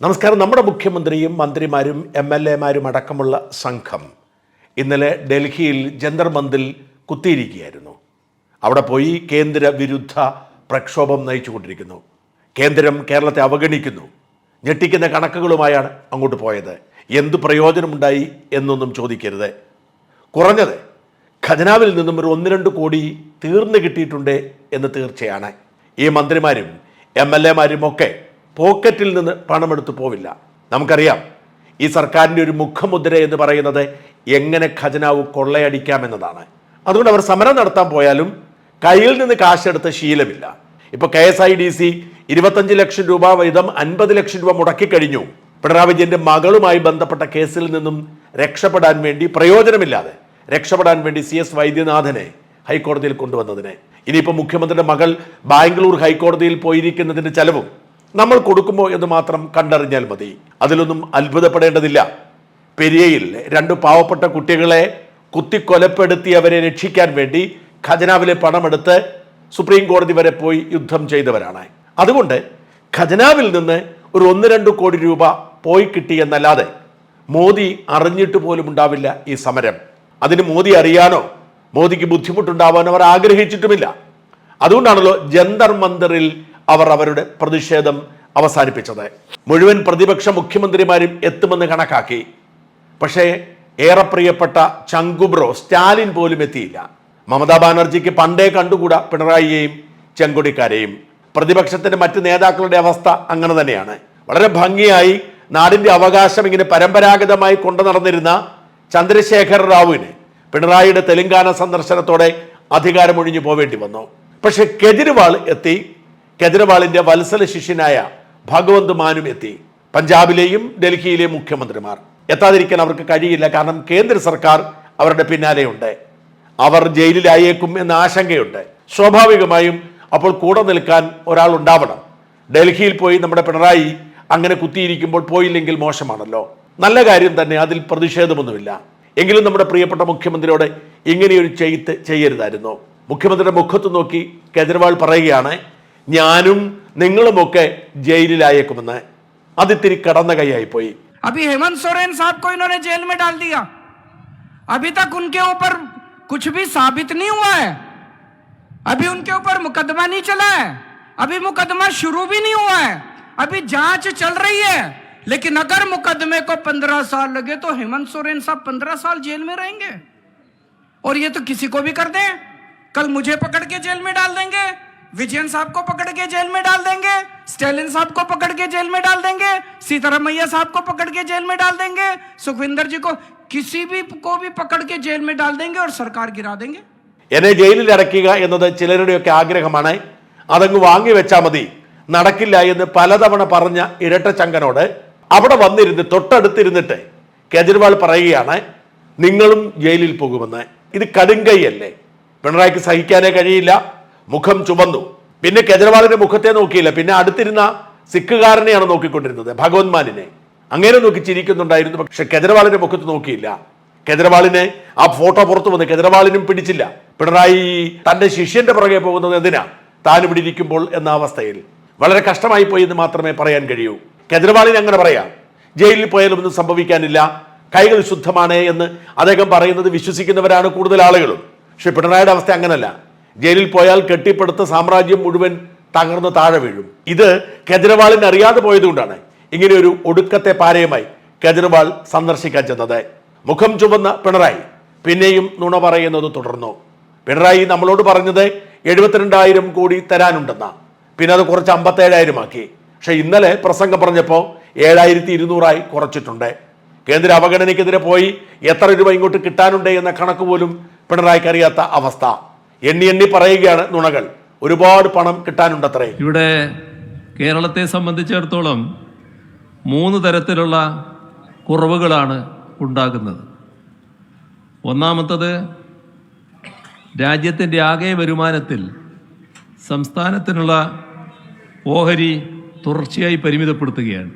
നമസ്കാരം. നമ്മുടെ മുഖ്യമന്ത്രിയും മന്ത്രിമാരും എം എൽ എമാരും അടക്കമുള്ള സംഘം ഇന്നലെ ഡൽഹിയിൽ ജന്തർ മന്ദിൽ കുത്തിയിരിക്കുകയായിരുന്നു. അവിടെ പോയി കേന്ദ്ര വിരുദ്ധ പ്രക്ഷോഭം നയിച്ചുകൊണ്ടിരിക്കുന്നു. കേന്ദ്രം കേരളത്തെ അവഗണിക്കുന്നു. ഞെട്ടിക്കുന്ന കണക്കുകളുമായാണ് അങ്ങോട്ട് പോയത്. എന്ത് പ്രയോജനമുണ്ടായി എന്നൊന്നും ചോദിക്കരുത്. കുറഞ്ഞത് ഖജനാവിൽ നിന്നും ഒരു ഒന്ന് രണ്ട് കോടി തീർന്നു കിട്ടിയിട്ടുണ്ട് എന്ന് തീർച്ചയാണ്. ഈ മന്ത്രിമാരും എം എൽ എമാരും ഒക്കെ പോക്കറ്റിൽ നിന്ന് പണമെടുത്ത് പോവില്ല. നമുക്കറിയാം ഈ സർക്കാരിന്റെ ഒരു മുഖമുദ്ര എന്ന് പറയുന്നത് എങ്ങനെ ഖജനാവ് കൊള്ളയടിക്കാമെന്നതാണ്. അതുകൊണ്ട് അവർ സമരം നടത്താൻ പോയാലും കയ്യിൽ നിന്ന് കാശെടുത്ത ശീലമില്ല. ഇപ്പോൾ K S I D C ഇരുപത്തഞ്ച് ലക്ഷം രൂപ വീതം അൻപത് ലക്ഷം രൂപ മുടക്കിക്കഴിഞ്ഞു. പിണറായി വിജയന്റെ മകളുമായി ബന്ധപ്പെട്ട കേസിൽ നിന്നും രക്ഷപ്പെടാൻ വേണ്ടി പ്രയോജനമില്ലാതെ രക്ഷപ്പെടാൻ വേണ്ടി സി എസ് വൈദ്യനാഥനെ ഹൈക്കോടതിയിൽ കൊണ്ടുവന്നതിനെ. ഇനിയിപ്പോൾ മുഖ്യമന്ത്രിയുടെ മകൾ ബാംഗ്ലൂർ ഹൈക്കോടതിയിൽ പോയിരിക്കുന്നതിന്റെ ചെലവും നമ്മൾ കൊടുക്കുമോ എന്ന് മാത്രം കണ്ടറിഞ്ഞാൽ മതി. അതിലൊന്നും അത്ഭുതപ്പെടേണ്ടതില്ല. പെരിയയിൽ രണ്ട് പാവപ്പെട്ട കുട്ടികളെ കുത്തിക്കൊലപ്പെടുത്തി അവരെ രക്ഷിക്കാൻ വേണ്ടി ഖജനാവിലെ പണമെടുത്ത് സുപ്രീം കോടതി വരെ പോയി യുദ്ധം ചെയ്തവരാണ്. അതുകൊണ്ട് ഖജനാവിൽ നിന്ന് ഒരു ഒന്ന് രണ്ട് കോടി രൂപ പോയി കിട്ടിയെന്നല്ലാതെ മോദി അറിഞ്ഞിട്ട് പോലും ഉണ്ടാവില്ല ഈ സമരം. അതിന് മോദി അറിയാനോ? മോദിക്ക് ബുദ്ധിമുട്ടുണ്ടാവാനോ അവർ ആഗ്രഹിച്ചിട്ടുമില്ല. അതുകൊണ്ടാണല്ലോ ജന്തർ മന്ദിറിൽ അവർ അവരുടെ പ്രതിഷേധം അവസാനിപ്പിച്ചത്. മുഴുവൻ പ്രതിപക്ഷ മുഖ്യമന്ത്രിമാരും എത്തുമെന്ന് കണക്കാക്കി. പക്ഷേ ഏറെ പ്രിയപ്പെട്ട ചങ്കുബ്രോ സ്റ്റാലിൻ പോലും എത്തിയില്ല. മമതാ ബാനർജിക്ക് പണ്ടേ കണ്ടുകൂടാ പിണറായിയെയും ചെങ്കൊടിക്കാരെയും. പ്രതിപക്ഷത്തിന്റെ മറ്റ് നേതാക്കളുടെ അവസ്ഥ അങ്ങനെ തന്നെയാണ്. വളരെ ഭംഗിയായി നാടിന്റെ അവകാശം ഇങ്ങനെ പരമ്പരാഗതമായി കൊണ്ടു നടന്നിരുന്ന ചന്ദ്രശേഖർ റാവുവിന് പിണറായിയുടെ തെലങ്കാന സന്ദർശനത്തോടെ അധികാരമൊഴിഞ്ഞു പോവേണ്ടി വന്നു. പക്ഷെ കെജ്രിവാൾ എത്തി കെജ്രിവാളിന്റെ വത്സല ശിഷ്യനായ ഭഗവന്ത് മാനും എത്തി. പഞ്ചാബിലെയും ഡൽഹിയിലെയും മുഖ്യമന്ത്രിമാർ. എത്താതിരിക്കാൻ അവർക്ക് കഴിയില്ല. കാരണം കേന്ദ്ര സർക്കാർ അവരുടെ പിന്നാലെയുണ്ട്. അവർ ജയിലിലായേക്കും എന്ന ആശങ്കയുണ്ട്. സ്വാഭാവികമായും അപ്പോൾ കൂടെ നിൽക്കാൻ ഒരാൾ ഉണ്ടാവണം. ഡൽഹിയിൽ പോയി നമ്മുടെ പിണറായി അങ്ങനെ കുത്തിയിരിക്കുമ്പോൾ പോയില്ലെങ്കിൽ മോശമാണല്ലോ. നല്ല കാര്യം തന്നെ അതിൽ പ്രതിഷേധമൊന്നുമില്ല. എങ്കിലും നമ്മുടെ പ്രിയപ്പെട്ട മുഖ്യമന്ത്രിയോട് ഇങ്ങനെയൊരു ചെയ്ത് ചെയ്യരുതായിരുന്നു. മുഖ്യമന്ത്രിയുടെ മുഖത്ത് നോക്കി കേജ്രിവാൾ പറയുകയാണ് ഞാനും നിങ്ങളുമൊക്കെ ജയിലിലായേക്കുമെന്ന് അതിത്തിരി കടന്ന കൈയായി പോയി अभी हेमंत सोरेन साहब को इन्होंने जेल में डाल दिया अभी तक उनके ऊपर कुछ भी साबित नहीं हुआ है अभी उनके ऊपर मुकदमा नहीं चला है अभी मुकदमा शुरू भी नहीं हुआ है अभी जांच चल रही है लेकिन अगर मुकदमे को पंद्रह साल लगे तो हेमंत सोरेन साहब पंद्रह साल जेल में रहेंगे और ये तो किसी को भी कर दें कल मुझे पकड़ के जेल में डाल देंगे विजयन साहब को पकड़ के जेल में डाल देंगे स्टेलिन साहब को पकड़ के जेल में डाल देंगे सीतारामैया साहब को पकड़ के जेल में डाल देंगे सुखविंदर जी को किसी भी को भी पकड़ के जेल में डाल देंगे और सरकार गिरा देंगे എന്നെ ജയിലിൽ അടയ്ക്കുക എന്നത് ചിലരുടെയൊക്കെ ആഗ്രഹമാണ് അതങ്ങ് വാങ്ങി വെച്ചാൽ മതി നടക്കില്ല എന്ന് പലതവണ പറഞ്ഞ ഇരട്ടച്ചങ്കനോട് അവിടെ വന്നിരുന്ന് തൊട്ടടുത്തിരുന്നിട്ട് കേജ്രിവാൾ പറയുകയാണ് നിങ്ങളും ജയിലിൽ പോകുമെന്ന് ഇത് കടുങ്കൈയല്ലേ പിണറായിക്ക് സഹിക്കാനേ കഴിയില്ല മുഖം ചുവന്നു പിന്നെ കേജ്രിവാളിന്റെ മുഖത്തെ നോക്കിയില്ല. പിന്നെ അടുത്തിരുന്ന സിഖുകാരനെയാണ് നോക്കിക്കൊണ്ടിരുന്നത് ഭഗവത്മാനിനെ അങ്ങനെ നോക്കി ചിരിക്കുന്നുണ്ടായിരുന്നു പക്ഷെ കേജ്രിവാളിന്റെ മുഖത്ത് നോക്കിയില്ല. കേജ്രിവാളിനെ ആ ഫോട്ടോ പുറത്തു വന്ന് കേജ്രിവാളിനും പിടിച്ചില്ല. പിണറായി തന്റെ ശിഷ്യന്റെ പുറകെ പോകുന്നത് എന്തിനാ? താൻ ഇവിടെ ഇരിക്കുമ്പോൾ എന്ന അവസ്ഥയിൽ. വളരെ കഷ്ടമായി പോയി എന്ന് മാത്രമേ പറയാൻ കഴിയൂ. കേജ്രിവാളിനെ അങ്ങനെ പറയാം. ജയിലിൽ പോയാലും ഒന്നും സംഭവിക്കാനില്ല. കൈകൾ ശുദ്ധമാണ് എന്ന് അദ്ദേഹം പറയുന്നത് വിശ്വസിക്കുന്നവരാണ് കൂടുതൽ ആളുകളും. പക്ഷെ പിണറായിയുടെ അവസ്ഥ അങ്ങനല്ല. ജയിലിൽ പോയാൽ കെട്ടിപ്പടുത്ത സാമ്രാജ്യം മുഴുവൻ തകർന്ന് താഴെ വീഴും. ഇത് കേജ്രിവാളിന് അറിയാതെ പോയതുകൊണ്ടാണ് ഇങ്ങനെ ഒരു ഒടുക്കത്തെ പാരയുമായി കേജ്രിവാൾ സന്ദർശിക്കാൻ ചെന്നത്. മുഖം ചുവന്ന പിണറായി പിന്നെയും നുണ പറയുന്നത് തുടർന്നു. പിണറായി നമ്മളോട് പറഞ്ഞത് എഴുപത്തിരണ്ടായിരം കോടി തരാനുണ്ടെന്ന. പിന്നെ അത് കുറച്ച് അമ്പത്തേഴായിരം ആക്കി. പക്ഷെ ഇന്നലെ പ്രസംഗം പറഞ്ഞപ്പോൾ ഏഴായിരത്തി ഇരുന്നൂറായി കുറച്ചിട്ടുണ്ട്. കേന്ദ്ര അവഗണനയ്ക്കെതിരെ പോയി എത്ര രൂപ ഇങ്ങോട്ട് കിട്ടാനുണ്ട് എന്ന കണക്ക് പോലും പിണറായിക്ക് അറിയാത്ത അവസ്ഥ. എണ്ണി എണ്ണി പറയുകയാണ് നുണകൾ. ഒരുപാട് പണം കിട്ടാനുണ്ടത്രേ. ഇവിടെ കേരളത്തെ സംബന്ധിച്ചിടത്തോളം മൂന്ന് തരത്തിലുള്ള കുറവുകളാണ് ഉണ്ടാകുന്നത്. ഒന്നാമത്തത് രാജ്യത്തിന്റെ ആകെ വരുമാനത്തിൽ സംസ്ഥാനത്തിനുള്ള ഓഹരി തുടർച്ചയായി പരിമിതപ്പെടുത്തുകയാണ്.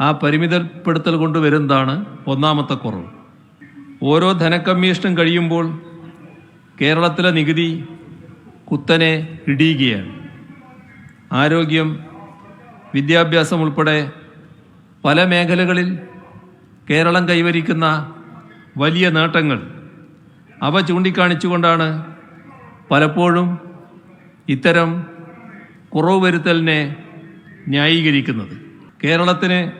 ആ പരിമിതപ്പെടുത്തൽ കൊണ്ട് വരുന്നതാണ് ഒന്നാമത്തെ കുറവ്. ഓരോ ധനക്കമ്മീഷനും കഴിയുമ്പോൾ കേരളത്തിലെ നികുതി കുത്തനെ ഇടിയുകയാണ്. ആരോഗ്യം വിദ്യാഭ്യാസം ഉൾപ്പെടെ പല മേഖലകളിൽ കേരളം കൈവരിക്കുന്ന വലിയ നേട്ടങ്ങൾ. അവ ചൂണ്ടിക്കാണിച്ചുകൊണ്ടാണ് പലപ്പോഴും ഇത്തരം കുറവ് വരുത്തലിനെ ന്യായീകരിക്കുന്നത്. കേരളത്തിന്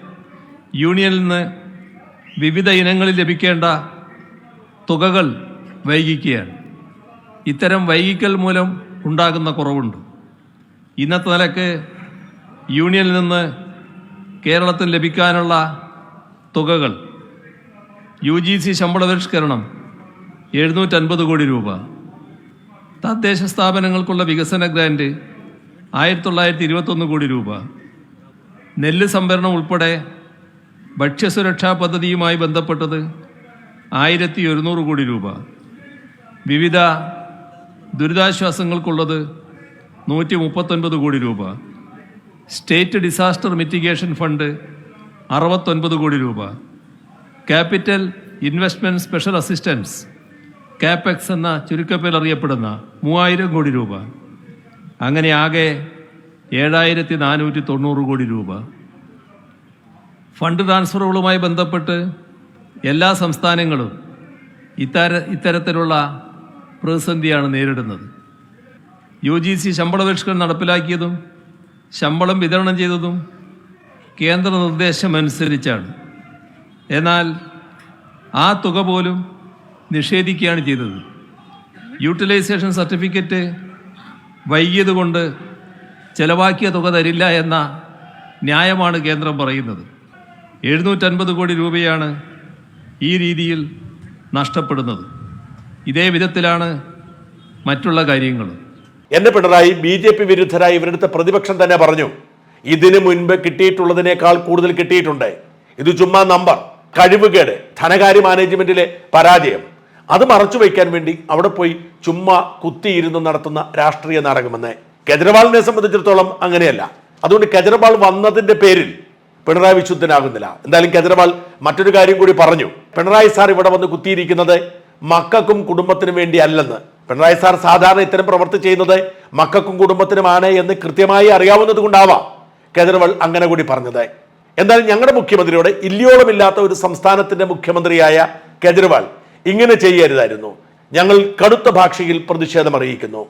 യൂണിയനിൽ നിന്ന് വിവിധ ഇനങ്ങളിൽ ലഭിക്കേണ്ട തുകകൾ വൈകിക്കുകയാണ്. ഇത്തരം വൈകിക്കൽ മൂലം ഉണ്ടാകുന്ന കുറവുണ്ട്. ഇന്നത്തെ നിലയ്ക്ക് യൂണിയനിൽ നിന്ന് കേരളത്തിന് ലഭിക്കാനുള്ള തുകകൾ യു ജി സി ശമ്പള പരിഷ്കരണം എഴുന്നൂറ്റൻപത് കോടി രൂപ. തദ്ദേശ സ്ഥാപനങ്ങൾക്കുള്ള വികസന ഗ്രാന്റ് ആയിരത്തി തൊള്ളായിരത്തി ഇരുപത്തൊന്ന് കോടി രൂപ. നെല്ല് സംഭരണം ഉൾപ്പെടെ ഭക്ഷ്യസുരക്ഷാ പദ്ധതിയുമായി ബന്ധപ്പെട്ടത് ആയിരത്തി ഒരുന്നൂറ് കോടി രൂപ. വിവിധ ദുരിതാശ്വാസങ്ങൾക്കുള്ളത് നൂറ്റി മുപ്പത്തൊൻപത് കോടി രൂപ. സ്റ്റേറ്റ് ഡിസാസ്റ്റർ മിറ്റിഗേഷൻ ഫണ്ട് അറുപത്തൊൻപത് കോടി രൂപ. Capital investment special assistance capex എന്ന ചുരുക്കപ്പേൽ അറിയപ്പെടുന്ന മൂവായിരം കോടി രൂപ. അങ്ങനെ ആകെ ഏഴായിരത്തി നാനൂറ്റി തൊണ്ണൂറ് കോടി രൂപ. ഫണ്ട് ട്രാൻസ്ഫറുകളുമായി ബന്ധപ്പെട്ട് എല്ലാ സംസ്ഥാനങ്ങളും ഇത്തര ഇത്തരത്തിലുള്ള പ്രതിസന്ധിയാണ് നേരിടുന്നത്. യു ജി സി ശമ്പള പരിഷ്കരണം നടപ്പിലാക്കിയതും ശമ്പളം വിതരണം ചെയ്തതും കേന്ദ്ര നിർദ്ദേശം അനുസരിച്ചാണ് എന്നാൽ ആ തുക പോലും നിഷേധിക്കുകയാണ് ചെയ്തത്. യൂട്ടിലൈസേഷൻ സർട്ടിഫിക്കറ്റ് വൈകിയതുകൊണ്ട് ചെലവാക്കിയ തുക തരില്ല എന്ന ന്യായമാണ് കേന്ദ്രം പറയുന്നത്. എഴുന്നൂറ്റൻപത് കോടി രൂപയാണ് ഈ രീതിയിൽ നഷ്ടപ്പെടുന്നത്. ഇതേ വിധത്തിലാണ് മറ്റുള്ള കാര്യങ്ങൾ എന്നെ പിണറായി ബി ജെ പി വിരുദ്ധരായി ഇവരുടെ പ്രതിപക്ഷം തന്നെ പറഞ്ഞു ഇതിനു മുൻപ് കിട്ടിയിട്ടുള്ളതിനേക്കാൾ കൂടുതൽ കിട്ടിയിട്ടുണ്ട്. ഇത് ചുമ്മാ നമ്പർ കഴിവുകേട് ധനകാര്യ മാനേജ്മെന്റിലെ പരാജയം. അത് മറച്ചു വയ്ക്കാൻ വേണ്ടി അവിടെ പോയി ചുമ്മാ കുത്തിയിരുന്ന് നടത്തുന്ന രാഷ്ട്രീയ നാടകമെന്ന്. കെജ്രിവാളിനെ സംബന്ധിച്ചിടത്തോളം അങ്ങനെയല്ല. അതുകൊണ്ട് കെജ്രിവാൾ വന്നതിന്റെ പേരിൽ പിണറായി വിശുദ്ധനാകുന്നില്ല. എന്തായാലും കെജ്രിവാൾ മറ്റൊരു കാര്യം കൂടി പറഞ്ഞു. പിണറായി സാർ ഇവിടെ വന്ന് കുത്തിയിരിക്കുന്നത് മക്കൾക്കും കുടുംബത്തിനും വേണ്ടി അല്ലെന്ന്. പിണറായി സാർ സാധാരണ ഇത്തരം പ്രവർത്തി ചെയ്യുന്നത് മക്കൾക്കും കുടുംബത്തിനുമാണ് എന്ന് കൃത്യമായി അറിയാവുന്നത് കൊണ്ടാവാം കേജ്രിവാൾ അങ്ങനെ കൂടി പറഞ്ഞത്. എന്തായാലും ഞങ്ങളുടെ മുഖ്യമന്ത്രിയോട് ഇല്ലിയോളമില്ലാത്ത ഒരു സംസ്ഥാനത്തിന്റെ മുഖ്യമന്ത്രിയായ കേജ്രിവാൾ ഇങ്ങനെ ചെയ്യരുതായിരുന്നു. ഞങ്ങൾ കടുത്ത ഭാഷയിൽ പ്രതിഷേധം അറിയിക്കുന്നു.